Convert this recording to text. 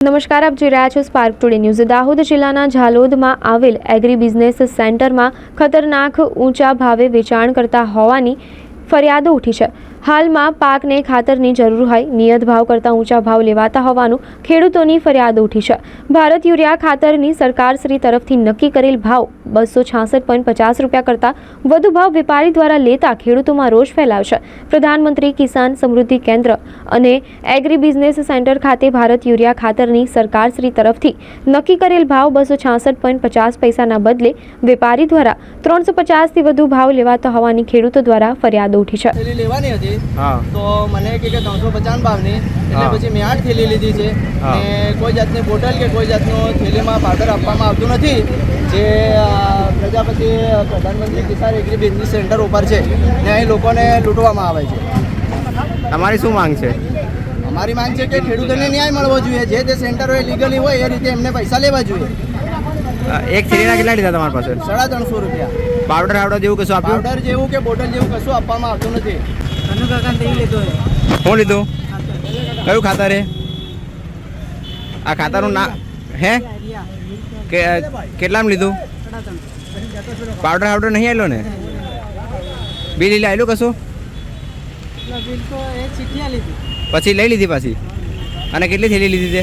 નમસ્કાર, આપ જોઈ રહ્યા છો સ્પાર્ક ટુડે ન્યૂઝ દાહોદ જિલ્લાના ઝાલોદમાં આવેલ એગ્રી બિઝનેસ સેન્ટરમાં ખતરનાક ઊંચા ભાવે વેચાણ કરતા હોવાની ફરિયાદો ઉઠી છે. હાલમાં પાકને ખાતરની જરૂર હોય, નિયત ભાવ કરતાં ઊંચા ભાવ લેવાતા હોવાનું ખેડૂતોની ફરિયાદ ઉઠી છે. ભારત યુરિયા ખાતરની સરકારશ્રી તરફથી નક્કી કરેલ ભાવ બસો છાસઠ પોઈન્ટ પચાસ રૂપિયા કરતાં વધુ ભાવ વેપારી દ્વારા લેતા ખેડૂતોમાં રોષ ફેલાયો છે પ્રધાનમંત્રી કિસાન સમૃદ્ધિ કેન્દ્ર અને એગ્રી બિઝનેસ સેન્ટર ખાતે ભારત યુરિયા ખાતરની સરકારશ્રી તરફથી નક્કી કરેલ ભાવ બસો છાસઠ પોઈન્ટ પચાસ પૈસાના બદલે વેપારી દ્વારા ત્રણસો પચાસથી વધુ ભાવ લેવાતા હોવાની ખેડૂતો દ્વારા ફરિયાદ ઉઠી છે. હતી તો મને કે ત્રણસો પચાસ ભાવની. એટલે પછી મેં આઠ થેલી લીધી છે. ને કોઈ જાતની બોટલ કે કોઈ જાતનું થેલીમાં પાવડર આપવામાં આવતું નથી. જે પ્રજાપતિ પ્રધાનમંત્રી કિસાન એગ્રી બિઝનેસ સેન્ટર ઉપર છે. ને અહીં લોકોને લૂંટવામાં આવે છે. તમારી શું માંગ છે? અમારી માંગ છે કે ખેડૂતોને ન્યાય મળવો જોઈએ. જે તે સેન્ટરો લીગલી હોય એ રીતે એમને પૈસા લેવા જોઈએ. એક થેલીના કેટલા લીધા તમારી પાસે? સાડા ત્રણસો રૂપિયા. પાવડર હાવડર જેવું કશું આપ્યું? પાવડર જેવું કે બોટલ જેવું કશું આપવામાં આવતું નથી. શું લીધું કયું ખાતર રે આ ખાતરનું ના હે? કે કેટલામાં લીધું? પાવડર હાવડર નહીં આવેલો ને? બિલ એટલે આવેલું કશું પછી લઈ લીધી પાછી. અને કેટલી થેલી લીધી તે?